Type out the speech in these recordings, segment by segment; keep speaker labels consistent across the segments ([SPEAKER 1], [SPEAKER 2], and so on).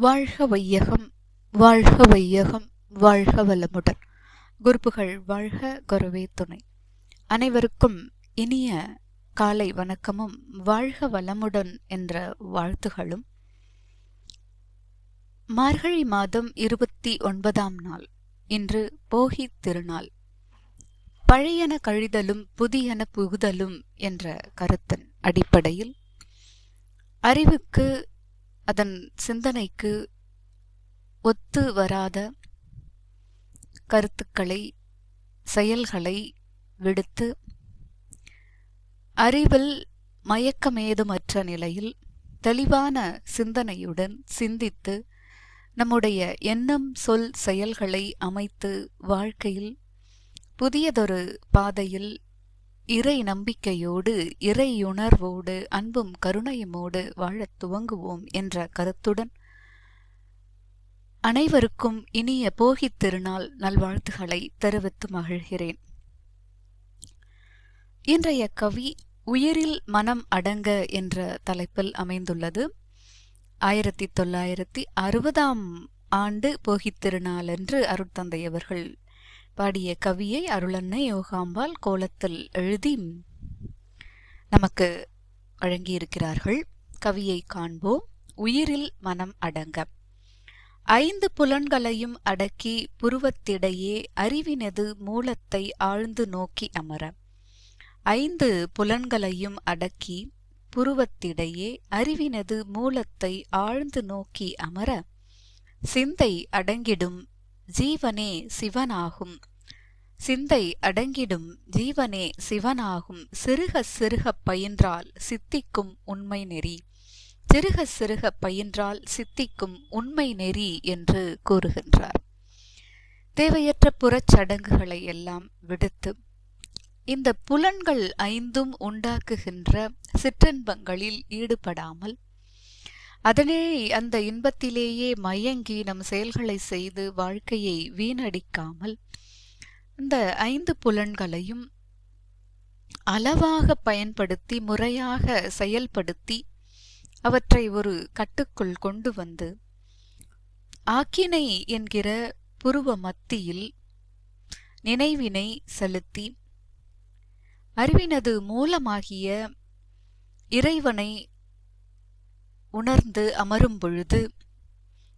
[SPEAKER 1] வாழ்க வையகம் வாழ்க வையகம் வாழ்க வளமுடன் குருப்புகள் வாழ்க குருவே துணை. அனைவருக்கும் இனிய காலை வணக்கமும் வாழ்க வளமுடன் என்ற வாழ்த்துகளும். மார்கழி மாதம் இருபத்தி ஒன்பதாம் நாள் இன்று போகி திருநாள். பழையன கழிதலும் புதியன புகுதலும் என்ற கருத்தின் அடிப்படையில் அறிவுக்கு அதன் சிந்தனைக்கு ஒத்து வராத கருத்துக்களை செயல்களை விடுத்து அறிவில் மயக்கமேதுமற்ற நிலையில் தெளிவான சிந்தனையுடன் சிந்தித்து நம்முடைய எண்ணம் சொல் செயல்களை அமைத்து வாழ்க்கையில் புதியதொரு பாதையில் இறை நம்பிக்கையோடு இறையுணர்வோடு அன்பும் கருணையுமோடு வாழத் துவங்குவோம் என்ற கருத்துடன் அனைவருக்கும் இனிய போகித் திருநாள் நல்வாழ்த்துகளை தெரிவித்து மகிழ்கிறேன். இன்றைய கவி உயிரில் மனம் அடங்க என்ற தலைப்பில் அமைந்துள்ளது. ஆயிரத்தி தொள்ளாயிரத்தி அறுபதாம் ஆண்டு போகித் திருநாளன்று அருட்தந்தை அவர்கள் பாடிய கவியை அருளன்னை யோகாம்பாள் கோலத்தில் எழுதி நமக்கு வழங்கியிருக்கிறார்கள். கவியை காண்போம். உயிரில் மனம் அடங்க. ஐந்து புலன்களையும் அடக்கி புருவத்திடையே அறிவினது மூலத்தை ஆழ்ந்து நோக்கி அமர. ஐந்து புலன்களையும் அடக்கி புருவத்திடையே அறிவினது மூலத்தை ஆழ்ந்து நோக்கி அமர. சிந்தை அடங்கிடும் ஜீவனே சிவனாகும். சிந்தை அடங்கிடும் ஜீவனே சிவனாகும். சிறுக சிறுக பயின்றால் சித்திக்கும் உண்மை நெறி. சிறுக சிறுக பயின்றால் சித்திக்கும் உண்மை நெறி என்று கூறுகின்றார். தேவையற்ற புறச்சடங்குகளை எல்லாம் விடுத்து இந்த புலன்கள் ஐந்தும் உண்டாக்குகின்ற சிற்றின்பங்களில் ஈடுபடாமல் அதனே அந்த இன்பத்திலேயே மயங்கி நம் செயல்களை செய்து வாழ்க்கையை வீணடிக்காமல் இந்த ஐந்து புலன்களையும் அளவாக பயன்படுத்தி முறையாக செயல்படுத்தி அவற்றை ஒரு கட்டுக்குள் கொண்டு வந்து ஆக்கினை என்கிற புருவ மத்தியில் நினைவினை செலுத்தி அறிவினது மூலமாகிய இறைவனை உணர்ந்து அமரும் பொழுது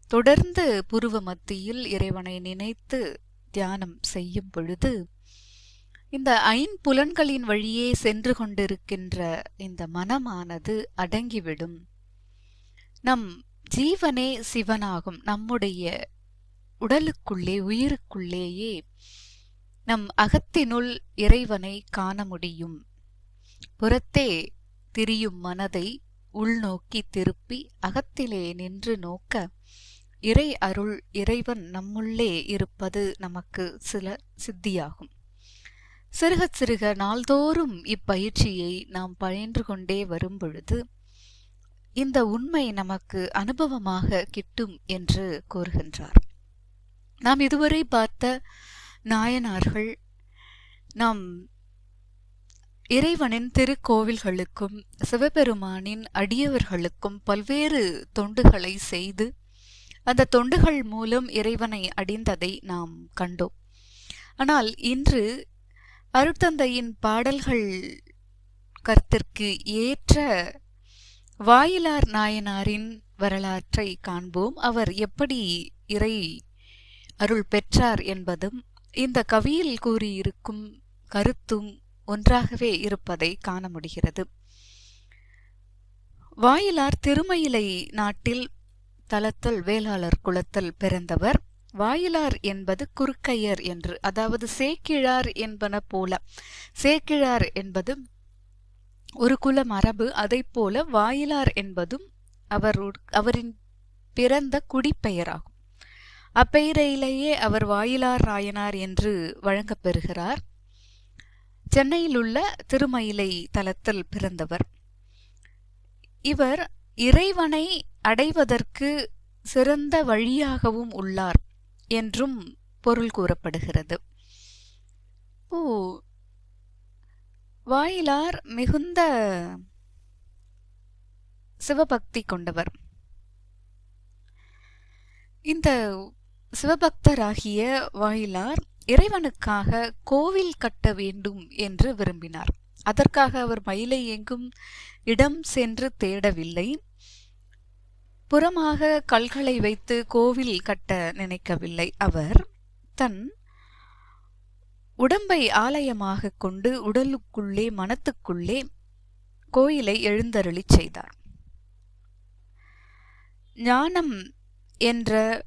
[SPEAKER 1] தொடர்ந்து புருவ மத்தியில் இறைவனை நினைத்து தியானம் செய்யும் பொழுது இந்த ஐம்புலன்களின் வழியே சென்று கொண்டிருக்கின்ற இந்த மனமானது அடங்கிவிடும். நம் ஜீவனே சிவனாகும். நம்முடைய உடலுக்குள்ளே உயிருக்குள்ளேயே நம் அகத்தினுள் இறைவனை காண முடியும். புறத்தே திரியும் மனதை உள்நோக்கி திருப்பி அகத்திலே நின்று நோக்க இறை அருள் இறைவன் நம்முள்ளே இருப்பது நமக்கு சில சித்தியாகும். சிறுக சிறுக நாள்தோறும் இப்பயிற்சியை நாம் பயின்று கொண்டே வரும் பொழுது இந்த உண்மை நமக்கு அனுபவமாக கிட்டும் என்று கூறுகின்றார். நாம் இதுவரை பார்த்த நாயனார்கள் நாம் இறைவனின் திருக்கோவில்களுக்கும் சிவபெருமானின் அடியவர்களுக்கும் பல்வேறு தொண்டுகளை செய்து அந்த தொண்டுகள் மூலம் இறைவனை அடைந்ததை நாம் கண்டோம். ஆனால் இன்று அருட்தந்தையின் பாடல்கள் கருத்திற்கு ஏற்ற வாயிலார் நாயனாரின் வரலாற்றை காண்போம். அவர் எப்படி இறை அருள் பெற்றார் என்பதும் இந்த கவியில் கூறியிருக்கும் கருத்தும் ஒன்றாகவே இருப்பதை காண முடிகிறது. வாயிலார் திருமயிலை நாட்டில் தலத்தில் வேளாளர் குலத்தில் பிறந்தவர். வாயிலார் என்பது குறுக்கையர் என்று அதாவது சேக்கிழார் என்பன போல. சேக்கிழார் என்பது ஒரு குல மரபு அதை போல வாயிலார் என்பதும் அவர் அவரின் பிறந்த குடிப்பெயராகும். அப்பெயரிலேயே அவர் வாயிலார் ராயனார் என்று வழங்கப்பெறுகிறார் சென்னையில் உள்ள திருமயிலை தலத்தில் பிறந்தவர். இவர் இறைவனை அடைவதற்கு சிறந்த வழியாகவும் உள்ளார் என்றும் பொருள் கூறப்படுகிறது. ஓ வாயிலார் மிகுந்த சிவபக்தி கொண்டவர். இந்த சிவபக்தராகிய வாயிலார் இறைவனுக்காக கோவில் கட்ட வேண்டும் என்று விரும்பினார். அதற்காக அவர் மயிலை எங்கும் இடம் சென்று தேடவில்லை. புறமாக கல்களை வைத்து கோவில் கட்ட நினைக்கவில்லை. அவர் தன் உடம்பை ஆலயமாக கொண்டு உடலுக்குள்ளே மனத்துக்குள்ளே கோயிலை எழுந்தருளிச் செய்தார். ஞானம் என்ற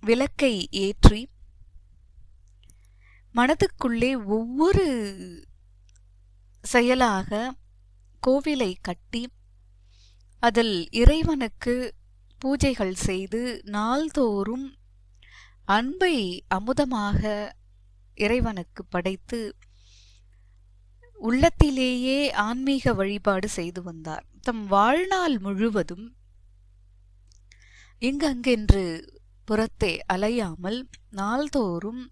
[SPEAKER 1] விளக்கை ஏற்றி மனதுக்குள்ளே ஒவ்வொரு செயலாக கோவிலை கட்டி அதில் இறைவனுக்கு பூஜைகள் செய்து நாள்தோறும் அன்பை அமுதமாக இறைவனுக்கு படைத்து உள்ளத்திலேயே ஆன்மீக வழிபாடு செய்து வந்தார். தம் வாழ்நாள் முழுவதும் இங்கங்கென்று புறத்தே அலையாமல் நாள்தோறும்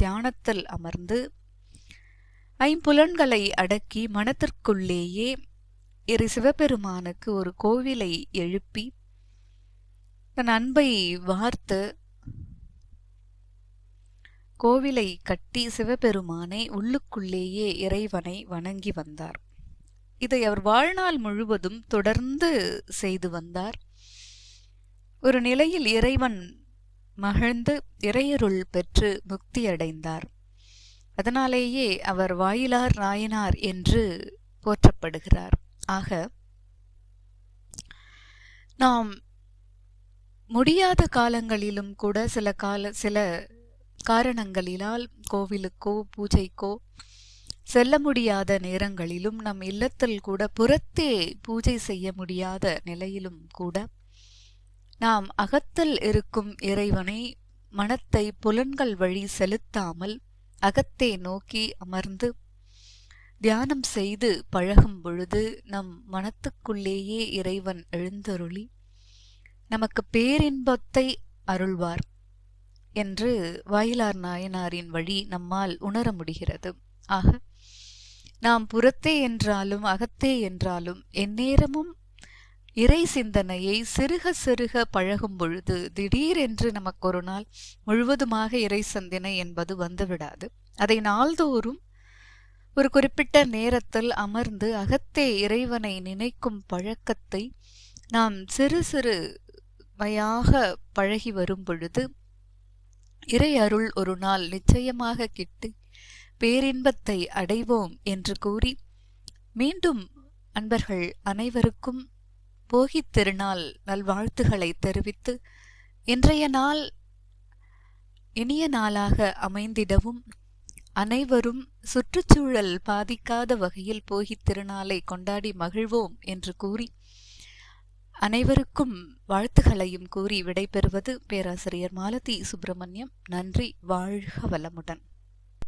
[SPEAKER 1] தியானத்தில் அமர்ந்து ஐம்புலன்களை அடக்கி மனத்திற்குள்ளேயே இரு சிவபெருமானுக்கு ஒரு கோவிலை எழுப்பி தன் அன்பை வார்த்து கோவிலை கட்டி சிவபெருமானை உள்ளுக்குள்ளேயே இறைவனை வணங்கி வந்தார். இதை அவர் வாழ்நாள் முழுவதும் தொடர்ந்து செய்து வந்தார். ஒரு நிலையில் இறைவன் மகிழ்ந்து இறையருள் பெற்று முக்தியடைந்தார். அதனாலேயே அவர் வாயிலார் நாயனார் என்று போற்றப்படுகிறார். ஆக நாம் முடியாத காலங்களிலும் கூட சில கால சில காரணங்களினால் கோவிலுக்கோ பூஜைக்கோ செல்ல முடியாத நேரங்களிலும் நம் இல்லத்தில் கூட புறத்தே பூஜை செய்ய முடியாத நிலையிலும் கூட நாம் அகத்தில் இருக்கும் இறைவனை மனத்தை புலன்கள் வழி செலுத்தாமல் அகத்தை நோக்கி அமர்ந்து தியானம் செய்து பழகும் பொழுது நம் மனத்துக்குள்ளேயே இறைவன் எழுந்தருளி நமக்கு பேரின்பத்தை அருள்வார் என்று வாயிலார் நாயனாரின் வழி நம்மால் உணர முடிகிறது. ஆக நாம் புறத்தே என்றாலும் அகத்தே என்றாலும் எந்நேரமும் இறை சிந்தனையை சிறுக சிறுக பழகும் பொழுது திடீரென்று நமக்கு ஒரு நாள் முழுவதுமாக இறை சிந்தனை என்பது வந்துவிடாது. அதை நாள்தோறும் ஒரு குறிப்பிட்ட நேரத்தில் அமர்ந்து அகத்தே இறைவனை நினைக்கும் பழக்கத்தை நாம் சிறு சிறு வையாக பழகி வரும் பொழுது இறை அருள் ஒரு நாள் நிச்சயமாக கிட்டு பேரின்பத்தை அடைவோம் என்று கூறி மீண்டும் அன்பர்கள் அனைவருக்கும் போகித் திருநாள் நல்வாழ்த்துகளை தெரிவித்து இன்றைய நாள் இனிய நாளாக அமைந்திடவும் அனைவரும் சுற்றுச்சூழல் பாதிக்காத வகையில் போகித் திருநாளை கொண்டாடி மகிழ்வோம் என்று கூறி அனைவருக்கும் வாழ்த்துகளையும் கூறி விடைபெறுவது பேராசிரியர் மாலதி சுப்பிரமணியம். நன்றி வாழ்க வளமுடன்.